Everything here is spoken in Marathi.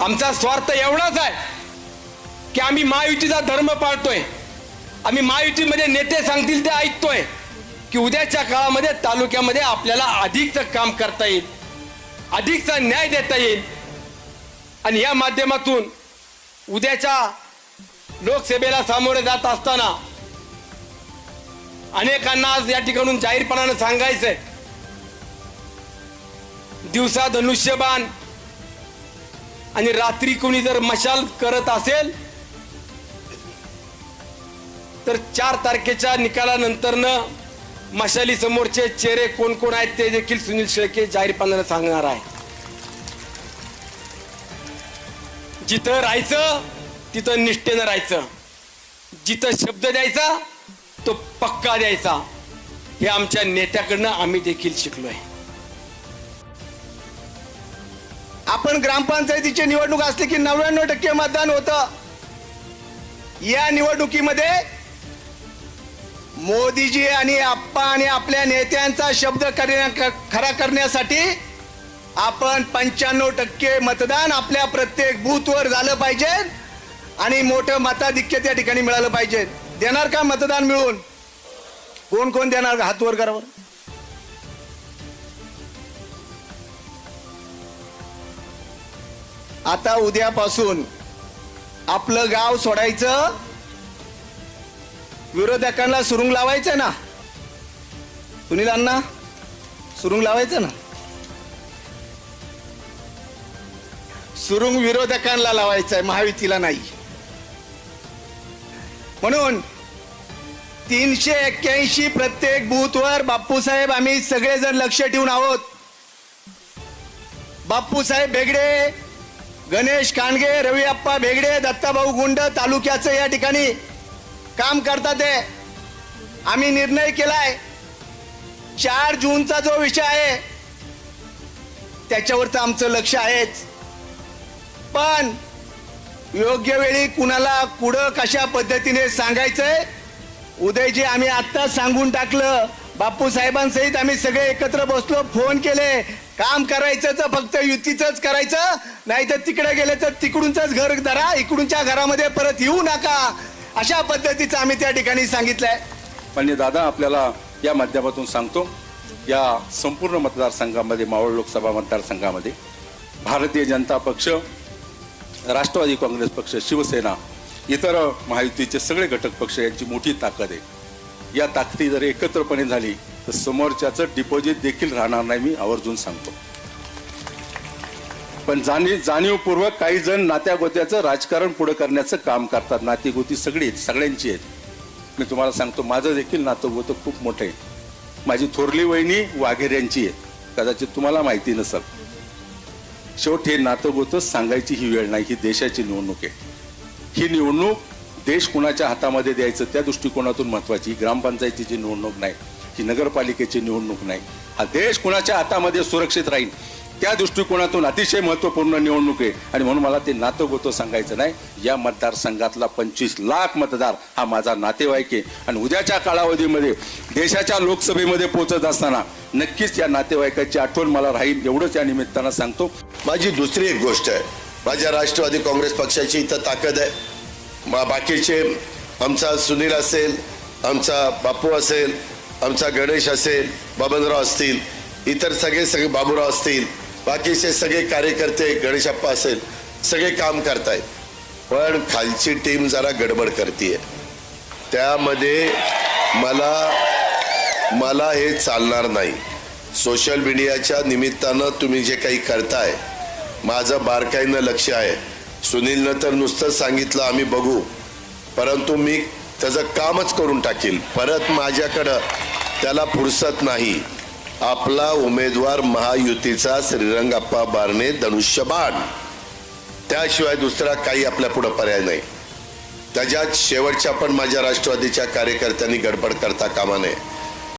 आमचा स्वार्थ एवढाच आहे की आम्ही महायुतीचा धर्म पाळतोय. आम्ही महायुतीमध्ये नेते सांगतील ते ऐकतोय की उद्याच्या काळामध्ये तालुक्यामध्ये आपल्याला अधिकचं काम करता येईल अधिकचा न्याय देता येईल. आणि या माध्यमातून उद्याच्या लोकसभेला सामोरे जात असताना अनेकांना आज या ठिकाणून जाहीरपणानं सांगायचंय. दिवसा धनुष्यबाण आणि रात्री कोणी जर मशाल करत असेल तर चार तारखेच्या निकालानंतरनं मशाली समोरचे चेहरे कोण कोण आहेत ते देखील सुनील शेळके जाहीरपणाला सांगणार आहे. जिथं राहायचं तिथं निष्ठेनं राहायचं. जिथं शब्द द्यायचा तो पक्का द्यायचा. हे आमच्या नेत्याकडनं आम्ही देखील शिकलोय. आपण ग्रामपंचायतीची निवडणूक असली की नव्याण्णव टक्के मतदान होतं. या निवडणुकीमध्ये मोदीजी आणि आप्पा आणि आपल्या नेत्यांचा शब्द करण्या खरा करण्यासाठी आपण पंच्याण्णव टक्के मतदान आपल्या प्रत्येक बूथवर झालं पाहिजे आणि मोठं मताधिक्य त्या ठिकाणी मिळालं पाहिजे. देणार का मतदान मिळून कोण कोण देणार हात वर करावर आता उद्यापासून आपलं गाव सोडायचं. विरोधकांना सुरुंग लावायचं ना. सुनीलांना सुरुंग लावायचं ना. सुरुंग विरोधकांना लावायचं आहे महायुतीला नाही. म्हणून तीनशे एक्क्याऐंशी प्रत्येक बूथवर बाप्पूसाहेब आम्ही सगळेजण लक्ष ठेवून आहोत. बाप्पूसाहेब बेगडे गणेश कांडगे रवी अप्पा भेगडे दत्ताभाऊ गुंड तालुक्याचं या ठिकाणी काम करतात आहे आम्ही निर्णय केलाय. चार जूनचा जो विषय आहे त्याच्यावरचं आमचं लक्ष आहेच. पण योग्य वेळी कुणाला कुठं कशा पद्धतीने सांगायचंय उदयजी आम्ही आत्ताच सांगून टाकलं. बापू साहेबांसहित आम्ही सगळे एकत्र बसलो फोन केले. काम करायचं तर फक्त युतीचंच करायचं नाही तर तिकडे गेले तर तिकडूनच घर धरा इकडूनच्या घरामध्ये परत येऊ नका. अशा पद्धतीचं आम्ही त्या ठिकाणी सांगितलंय. म्हणजे दादा आपल्याला या माध्यमातून सांगतो या संपूर्ण मतदारसंघामध्ये मावळ लोकसभा मतदारसंघामध्ये भारतीय जनता पक्ष राष्ट्रवादी काँग्रेस पक्ष शिवसेना इतर महायुतीचे सगळे घटक पक्ष यांची मोठी ताकद आहे. या ताकदी जर एकत्रपणे झाली तर समोरच्याचं डिपॉझिट देखील राहणार नाही मी आवर्जून सांगतो. पण जाणीव जाणीवपूर्वक काही जण नात्या गोत्याचं राजकारण पुढे करण्याचं काम करतात. नाती गोती सगळी आहेत सगळ्यांची आहेत. मी तुम्हाला सांगतो माझं देखील नातं गोतं खूप मोठं आहे. माझी थोरली वहिनी वाघेर यांची आहे कदाचित तुम्हाला माहिती नसेल. शेवट हे नातं गोतं सांगायची ही वेळ नाही ही देशाची निवडणूक आहे. ही निवडणूक देश कुणाच्या हातामध्ये द्यायचं त्या दृष्टिकोनातून महत्वाची ग्रामपंचायतीची निवडणूक नाही. की नगरपालिकेची निवडणूक नाही. हा देश कुणाच्या हातामध्ये सुरक्षित राहील त्या दृष्टिकोनातून अतिशय महत्त्वपूर्ण निवडणूक आहे. आणि म्हणून मला ते नातं गोतं सांगायचं नाही. या मतदारसंघातला पंचवीस लाख मतदार हा माझा नातेवाईक आहे. आणि उद्याच्या कालावधीमध्ये देशाच्या लोकसभेमध्ये पोहोचत असताना नक्कीच या नातेवाईकाची आठवण मला राहील एवढंच या निमित्तानं सांगतो. माझी दुसरी एक गोष्ट आहे. माझ्या राष्ट्रवादी काँग्रेस पक्षाची इथं ताकद आहे. बाकीचे आमचा सुनील असेल आमचा बापू असेल आमचा गणेश असेल बबनराव असतील इतर सगळे सगळे बाबूराव असतील बाकीचे सगळे कार्यकर्ते गणेशप्पा असेल सगळे काम करतायत. पण खालची टीम जरा गडबड करते त्यामध्ये मला मला हे चालणार नाही. सोशल मीडियाच्या निमित्तानं तुम्ही जे काही करताय माझं बारकाईनं लक्ष आहे. सुनीलनं तर नुसतं सांगितलं आम्ही बघू. परंतु मी त्याचं कामच करून टाकील. परत माझ्याकडं त्याला फुरसत नाही. आपला उमेदवार महायुतीचा श्रीरंगाप्पा बारणे धनुष्यबाण. त्याशिवाय दुसरा काही आपल्या पुढं पर्याय नाही. त्याच्यात शेवटच्या पण माझ्या राष्ट्रवादीच्या कार्यकर्त्यांनी गडबड करता कामा नये.